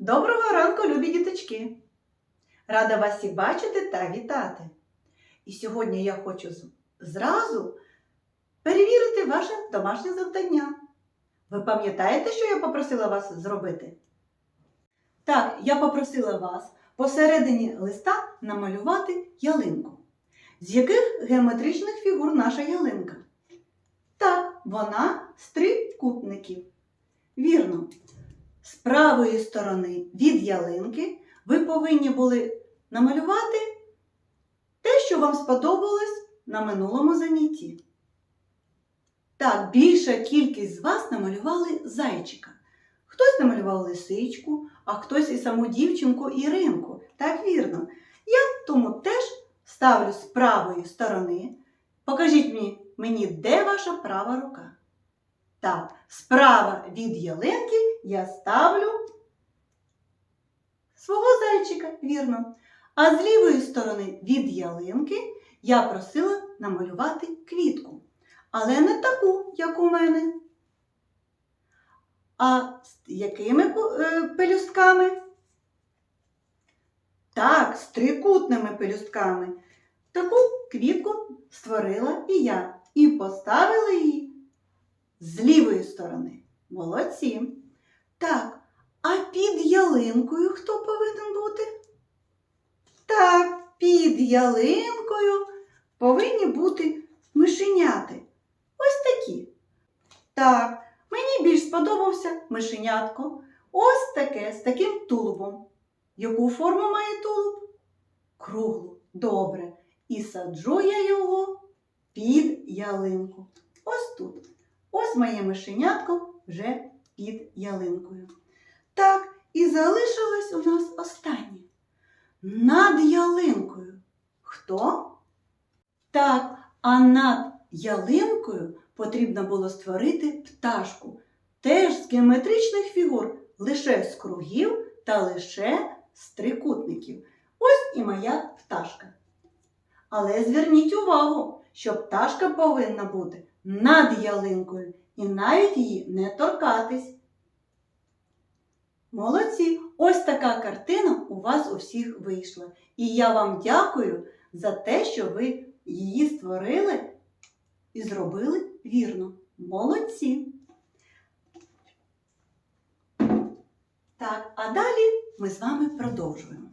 Доброго ранку, любі діточки! Рада вас всіх бачити та вітати. І сьогодні я хочу зразу перевірити ваше домашнє завдання. Ви пам'ятаєте, що я попросила вас зробити? Так, я попросила вас посередині листа намалювати ялинку. З яких геометричних фігур наша ялинка? Так, вона з трикутників. Вірно. З правої сторони від ялинки ви повинні були намалювати те, що вам сподобалось на минулому занятті. Так, більша кількість з вас намалювали зайчика. Хтось намалював лисичку, а хтось і саму дівчинку Іринку. Так вірно. Я тому теж ставлю з правої сторони. Покажіть мені, мені, де ваша права рука. Так, справа від ялинки я ставлю свого зайчика, вірно. А з лівої сторони від ялинки я просила намалювати квітку. Але не таку, як у мене. А з якими е, пелюстками? Так, з трикутними пелюстками. Таку квітку створила і я, і поставила її з лівої сторони. Молодці. Так, а під ялинкою хто повинен бути? Так, під ялинкою повинні бути мишеняти. Ось такі. Так, мені більш сподобався мишенятко. Ось таке з таким тулубом. Яку форму має тулуб? Круглу. Добре. І саджу я його під ялинку. Ось тут. Ось моє мишенятко вже під ялинкою. Так, і залишилось у нас останнє. Над ялинкою. Хто? Так, а над ялинкою потрібно було створити пташку. Теж з геометричних фігур, лише з кругів та лише з трикутників. Ось і моя пташка. Але зверніть увагу, що пташка повинна бути над ялинкою і навіть її не торкатись. Молодці! Ось така картина у вас у всіх вийшла. І я вам дякую за те, що ви її створили і зробили вірно. Молодці! Так, а далі ми з вами продовжуємо.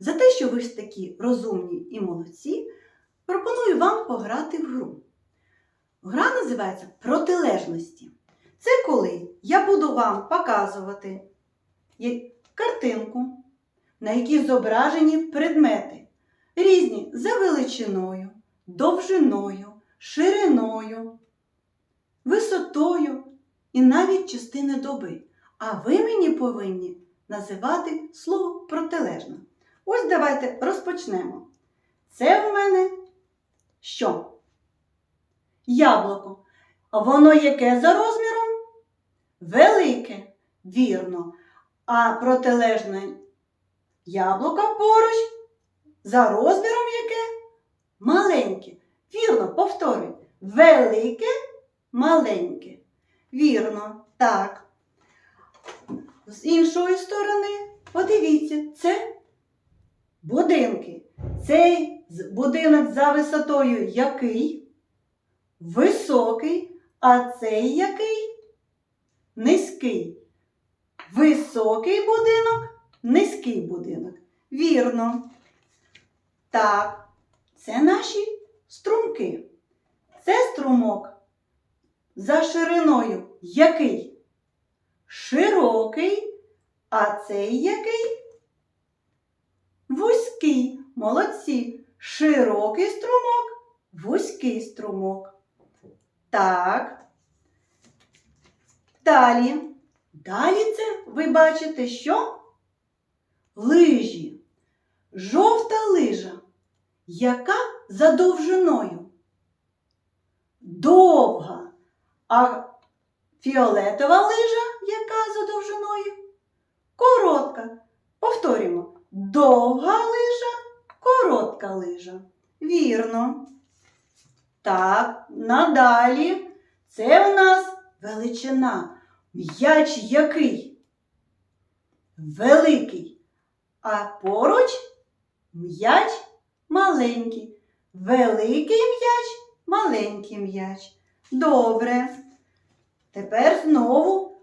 За те, що ви ж такі розумні і молодці, пропоную вам пограти в гру. Гра називається Протилежності. Це коли я буду вам показувати картинку, на якій зображені предмети, різні за величиною, довжиною, шириною, висотою і навіть частини доби. А ви мені повинні називати слово протилежне. Ось давайте розпочнемо. Це в мене що? Яблуко. Воно яке за розміром? Велике, вірно. А протилежне яблуко поруч за розміром яке? Маленьке. Вірно, повторюй. Велике, маленьке. Вірно, так. З іншої сторони, подивіться, це будинки. Цей будинок за висотою який? Високий, а цей який? Низький. Високий будинок, низький будинок. Вірно. Так, це наші струмки. Це струмок за шириною який? Широкий, а цей який? Вузький. Молодці. Широкий струмок, вузький струмок. Так. Далі. Далі це ви бачите, що? Лижі. Жовта лижа. Яка за довжиною? Довга. А фіолетова лижа, яка за довжиною? Коротка. Повторюємо. Довга лижа, коротка лижа. Вірно. Так, надалі. Це у нас величина. М'яч який? великий, а поруч м'яч маленький. Великий м'яч, маленький м'яч. Добре. Тепер знову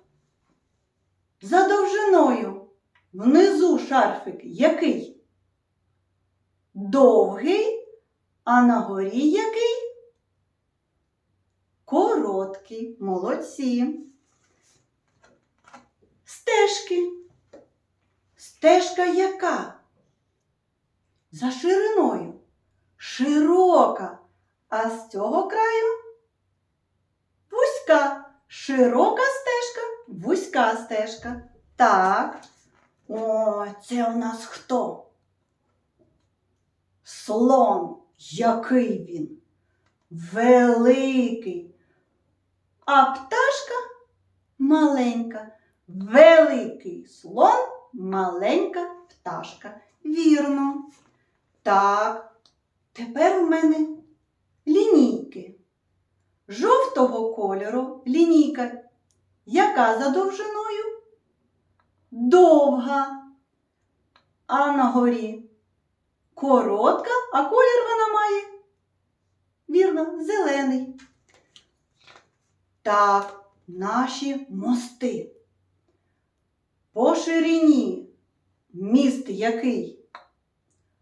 за довжиною. Внизу шарфик який? Довгий, а на горі який? Короткий. Молодці. Стежки. Стежка яка? За шириною. Широка. А з цього краю вузька. Широка стежка, вузька стежка. Так. О, це у нас хто? Слон. Який він? Великий. А пташка маленька. Великий слон, маленька пташка. Вірно. Так, тепер у мене лінійки. Жовтого кольору лінійка. Яка за довжиною? Довга. А на горі коротка, а колір вона має. Вірно, зелений. Так, наші мости. По ширині міст який?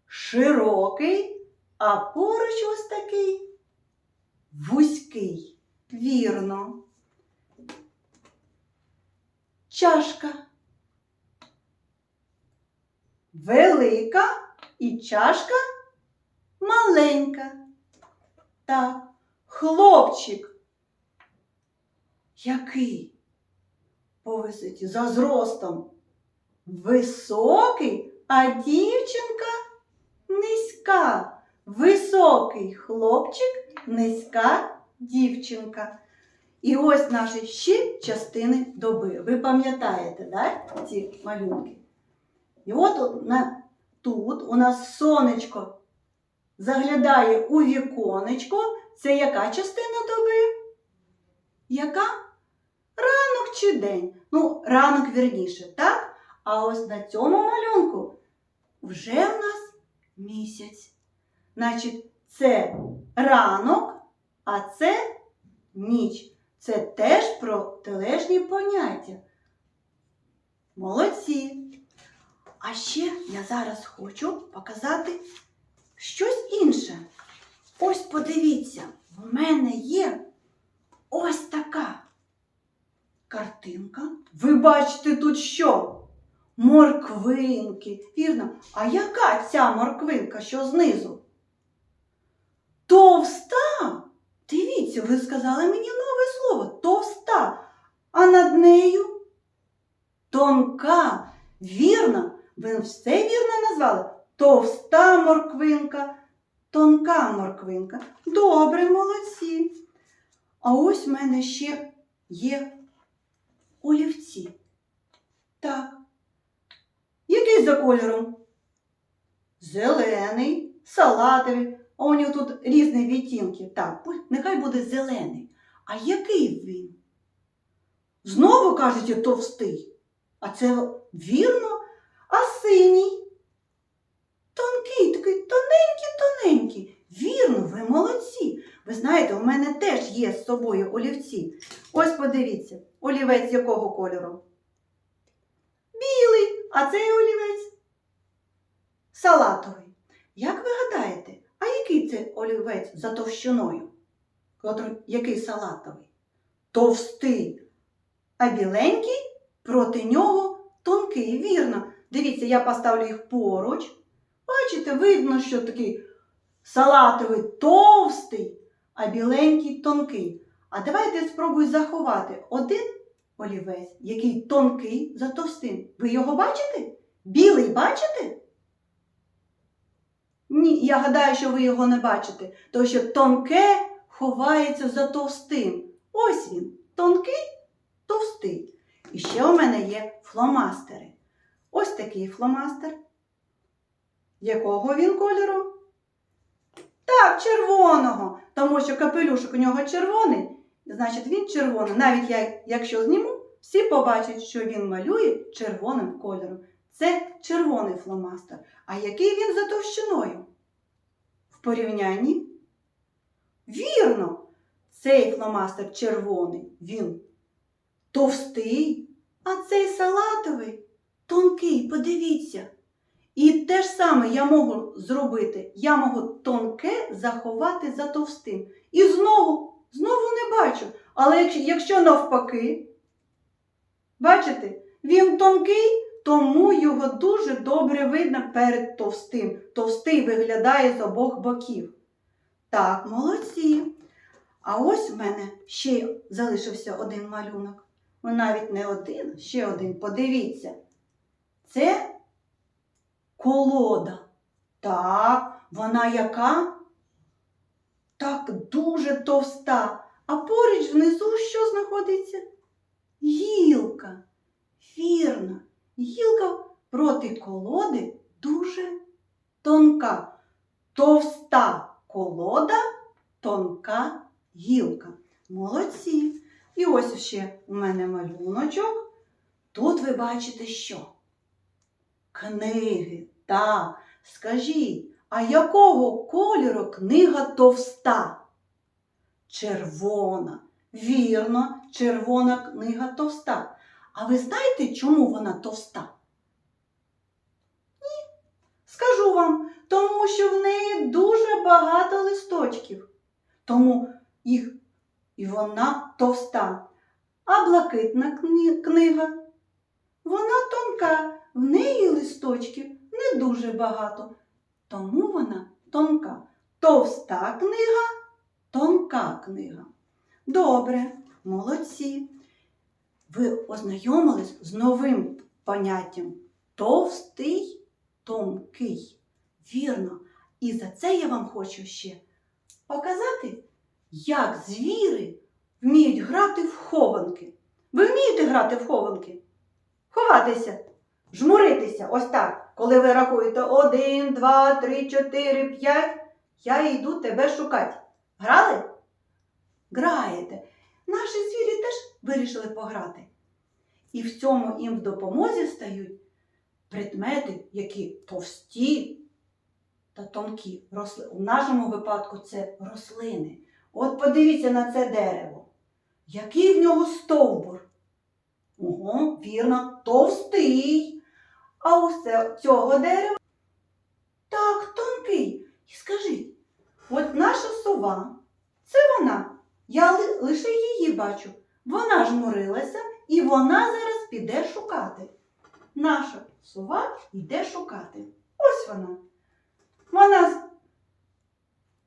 Широкий, а поруч ось такий вузький. Вірно. Чашка. Велика і чашка маленька. Так, хлопчик. Який? По висоті за зростом. Високий, а дівчинка низька. Високий хлопчик, низька дівчинка. І ось наші ще частини доби. Ви пам'ятаєте, да, ці малюнки? І от на, тут у нас сонечко заглядає у віконечко. Це яка частина доби? Яка? Ранок день? Ну, ранок вірніше, так? А ось на цьому малюнку вже в нас місяць. Значить, це ранок, а це ніч. Це теж протилежні поняття. Молодці. А ще я зараз хочу показати щось інше. Ось подивіться, в мене є ось така картинка. Ви бачите тут що? Морквинки. Вірно. А яка ця морквинка, що знизу? Товста. Дивіться, ви сказали мені нове слово товста. А над нею тонка. Вірно, ви все вірно назвали. Товста морквинка, тонка морквинка. Добре, молодці. А ось в мене ще є олівці. Так. Який за кольором? Зелений, салатовий. А у нього тут різні відтінки. Так, нехай буде зелений. А який він? Знову кажете товстий. А це вірно, а синій. Тонкий, такий тоненький-тоненький. Вірно, ви молодці. Ви знаєте, у мене теж є з собою олівці. Ось подивіться, олівець якого кольору? Білий, а цей олівець салатовий. Як ви гадаєте, а який це олівець за товщиною? Який салатовий? Товстий, а біленький проти нього тонкий. Вірно. Дивіться, я поставлю їх поруч. Бачите, видно, що такий салатовий товстий, а біленький тонкий. А давайте спробуй заховати один олівець, який тонкий за товстим. Ви його бачите? Білий бачите? Ні, я гадаю, що ви його не бачите, тому що тонке ховається за товстим. Ось він, тонкий, товстий. І ще у мене є фломастери. Ось такий фломастер. Якого він кольору? Так, червоного. Тому що капелюшок у нього червоний, значить він червоний. Навіть я, якщо зніму, всі побачать, що він малює червоним кольором. Це червоний фломастер. А який він за товщиною? В порівнянні? Вірно, цей фломастер червоний, він товстий, а цей салатовий тонкий, подивіться. І те ж саме я можу зробити. Я можу тонке заховати за товстим. І знову, знову не бачу. Але якщо, навпаки, бачите, він тонкий, тому його дуже добре видно перед товстим. Товстий виглядає з обох боків. Так, молодці. А ось в мене ще залишився один малюнок. Ну, навіть не один, ще один. Подивіться. Це колода. Так, вона яка? Так дуже товста. А поруч внизу що знаходиться? Гілка. Вірно, гілка проти колоди дуже тонка. Товста колода, тонка гілка. Молодці. І ось ще у мене малюночок. Тут ви бачите що? Книги. Так, скажіть, а якого кольору книга товста? Червона. Вірно, червона книга товста. А ви знаєте, чому вона товста? Ні. Скажу вам, тому що в неї дуже багато листочків. Тому їх і вона товста. А блакитна книга, вона тонка, в неї листочків не дуже багато, тому вона тонка. Товста книга, тонка книга. Добре, молодці. Ви ознайомились з новим поняттям товстий, тонкий. Вірно. І за це я вам хочу ще показати, як звіри вміють грати в хованки. Ви вмієте грати в хованки? Ховатися, жмуритися, ось так. Коли ви рахуєте один, два, три, чотири, п'ять, я йду тебе шукати. Грали? Граєте. Наші звірі теж вирішили пограти. І в цьому їм в допомозі стають предмети, які товсті та тонкі. У нашому випадку це рослини. От подивіться на це дерево. Який в нього стовбур? Ого, вірно, товстий. А це- цього дерева так, тонкий. І скажіть, от наша сова, це вона. Я ли- лише її бачу. Вона жмурилася і вона зараз піде шукати. Наша сова йде шукати. Ось вона. Вона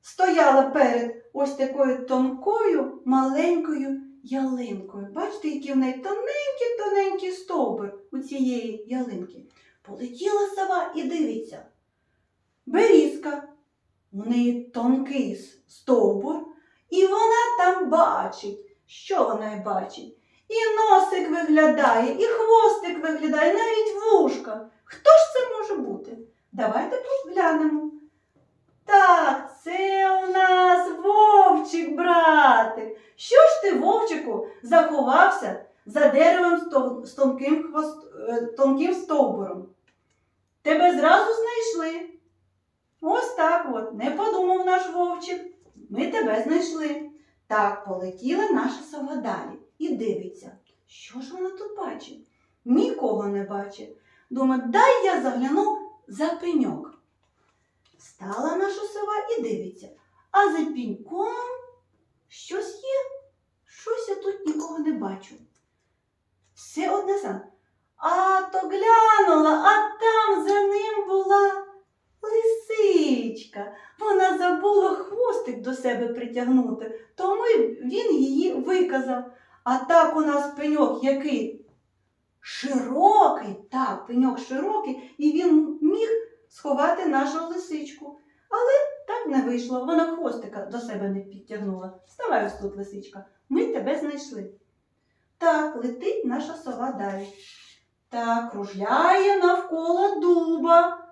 стояла перед ось такою тонкою маленькою ялинкою. Бачите, який в неї тоненький-тоненький стовбур у цієї ялинки. Полетіла сова і дивиться. Берізка. У неї тонкий стовбур, і вона там бачить. Що вона й бачить? І носик виглядає, і хвостик виглядає, навіть вушка. Хто ж це може бути? Давайте поглянемо. Так, це у нас вовчик, братик. Що ж ти, вовчику, заховався за деревом з тонким, хвост... е, тонким стовбуром? Тебе зразу знайшли. Ось так от, не подумав наш вовчик. Ми тебе знайшли. Так, полетіла наша сова далі і дивиться, що ж вона тут бачить? Нікого не бачить. Думає, дай я загляну за пеньок. Стала наша сова і дивиться, а за піньком щось є. Щось я тут нікого не бачу. Все одне сам. А то глянула, а там за ним була лисичка. Вона забула хвостик до себе притягнути, тому він її виказав. А так у нас пеньок який широкий, так, пеньок широкий, і він міг сховати нашу лисичку. Але так не вийшло, вона хвостика до себе не підтягнула. Вставай ось тут, лисичка, ми тебе знайшли. Так, летить наша сова далі. Так, кружляє навколо дуба.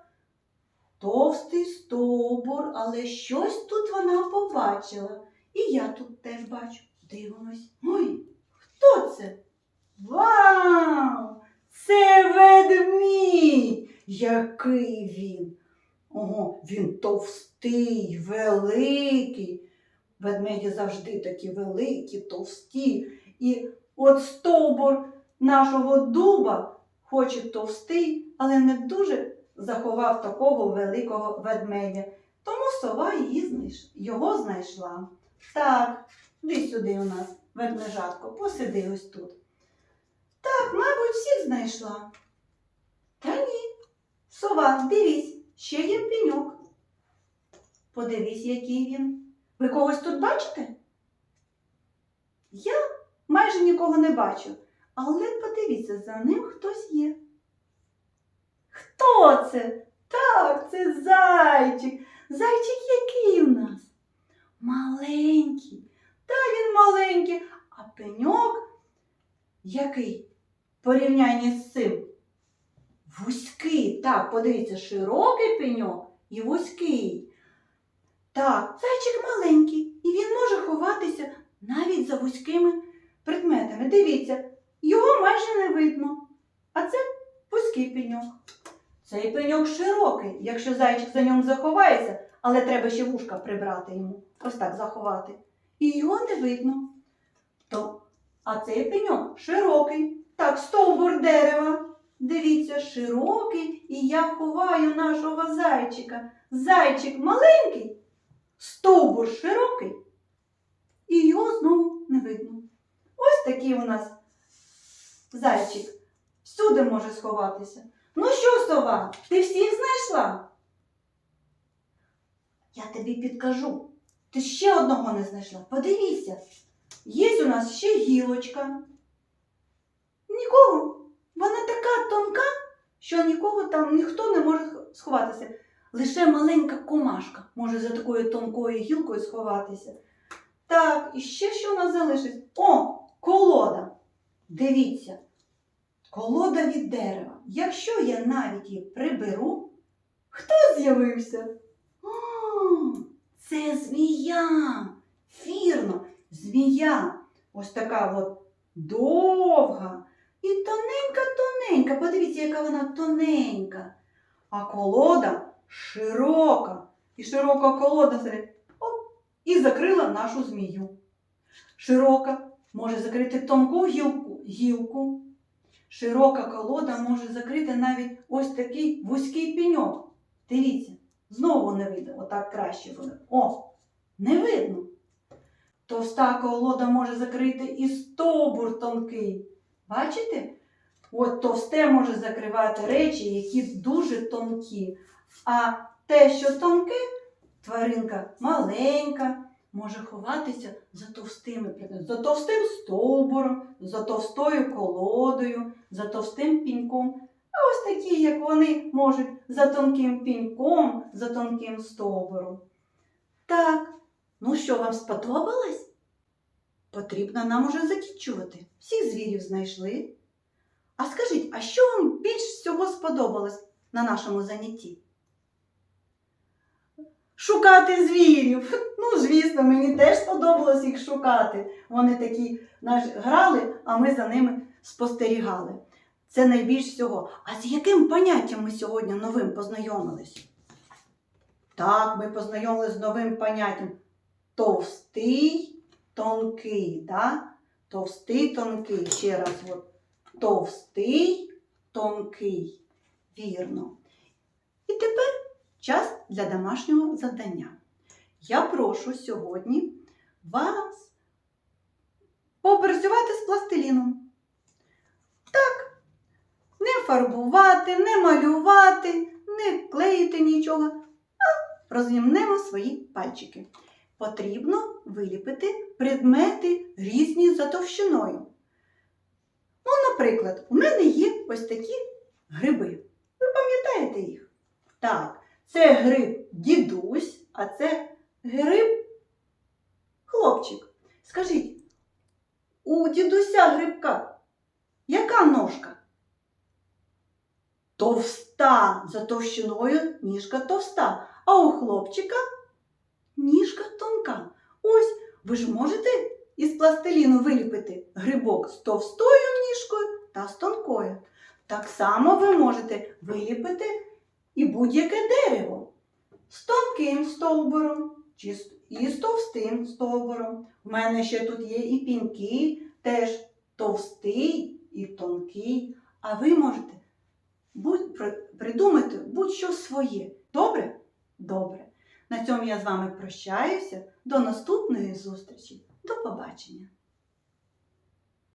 Товстий стовбур, але щось тут вона побачила. І я тут теж бачу. Дивимось. Ой, хто це? Вау! Це ведмідь! Який він! Ого, він товстий, великий. Ведмеді завжди такі великі, товсті. І от стовбур нашого дуба, хоч і товстий, але не дуже заховав такого великого ведмедя. Тому сова її знайш... його знайшла. Так, іди сюди у нас, ведмежатко, посиди ось тут. Так, мабуть, всіх знайшла. Та ні. Сова, дивись, ще є пеньок. Подивись, який він. Ви когось тут бачите? Я майже нікого не бачу, але подивіться, за ним хтось є. Хто це? Так, це зайчик. Зайчик який у нас? Маленький. Та він маленький, а пеньок який? В порівнянні з цим. Вузький. Так, подивіться, широкий пеньок і вузький. Так, зайчик маленький, і він може ховатися навіть за вузькими предметами. Дивіться, його майже не видно. А це вузький пеньок. Цей пеньок широкий, якщо зайчик за ньому заховається, але треба ще вушка прибрати йому, ось так заховати. І його не видно. То, а цей пеньок широкий. Так, стовбур дерева. Дивіться, широкий, і я ховаю нашого зайчика. Зайчик маленький, стовбур широкий, і його знову не видно. Ось такий у нас зайчик. Всюди може сховатися. Ну що, сова, ти всіх знайшла? Я тобі підкажу. Ти ще одного не знайшла. Подивіться. Є у нас ще гілочка. Нікого. Вона така тонка, що нікого там ніхто не може сховатися. Лише маленька комашка може за такою тонкою гілкою сховатися. Так, і ще що у нас залишиться? О, колода. Дивіться. Колода від дерева. Якщо я навіть її приберу, хто з'явився? О, це змія. Вірно, змія. Ось така от довга і тоненька-тоненька. Подивіться, яка вона тоненька. А колода широка. І широка колода серед- оп, і закрила нашу змію. Широка може закрити тонку гілку, гілку. Широка колода може закрити навіть ось такий вузький пеньок. Дивіться, знову не видно, отак краще буде. О, не видно. Товста колода може закрити і стовбур тонкий. Бачите? От товсте може закривати речі, які дуже тонкі. А те, що тонке, тваринка маленька, може ховатися за товстими предметами, за товстим стовбуром, за товстою колодою, за товстим піньком. А ось такі, як вони, можуть за тонким піньком, за тонким стовбуром. Так, ну що вам сподобалось? Потрібно нам уже закінчувати. Всіх звірів знайшли. А скажіть, а що вам більш всього сподобалось на нашому занятті? Шукати звірів. Ну, звісно, мені теж сподобалось їх шукати. Вони такі наш, грали, а ми за ними спостерігали. Це найбільш всього. А з яким поняттям ми сьогодні новим познайомились? Так, ми познайомилися з новим поняттям. Товстий, тонкий. Да? Товстий, тонкий. Ще раз. От. Товстий, тонкий. Вірно. І тепер час для домашнього завдання. Я прошу сьогодні вас попрацювати з пластиліном. Так, не фарбувати, не малювати, не клеїти нічого, а розімнемо свої пальчики. Потрібно виліпити предмети різні за товщиною. Ну, наприклад, у мене є ось такі гриби. Ви пам'ятаєте їх? Так, це гриб дідусь, а це гриб хлопчик. Скажіть, у дідуся грибка яка ножка? Товста за товщиною ніжка товста, а у хлопчика ніжка тонка. Ось ви ж можете із пластиліну виліпити грибок з товстою ніжкою та з тонкою. Так само ви можете виліпити і будь-яке дерево з тонким стовбуром і з товстим стовбуром. У мене ще тут є і піньки, теж товстий і тонкий. А ви можете будь, придумати будь-що своє. Добре? Добре. На цьому я з вами прощаюся. До наступної зустрічі. До побачення!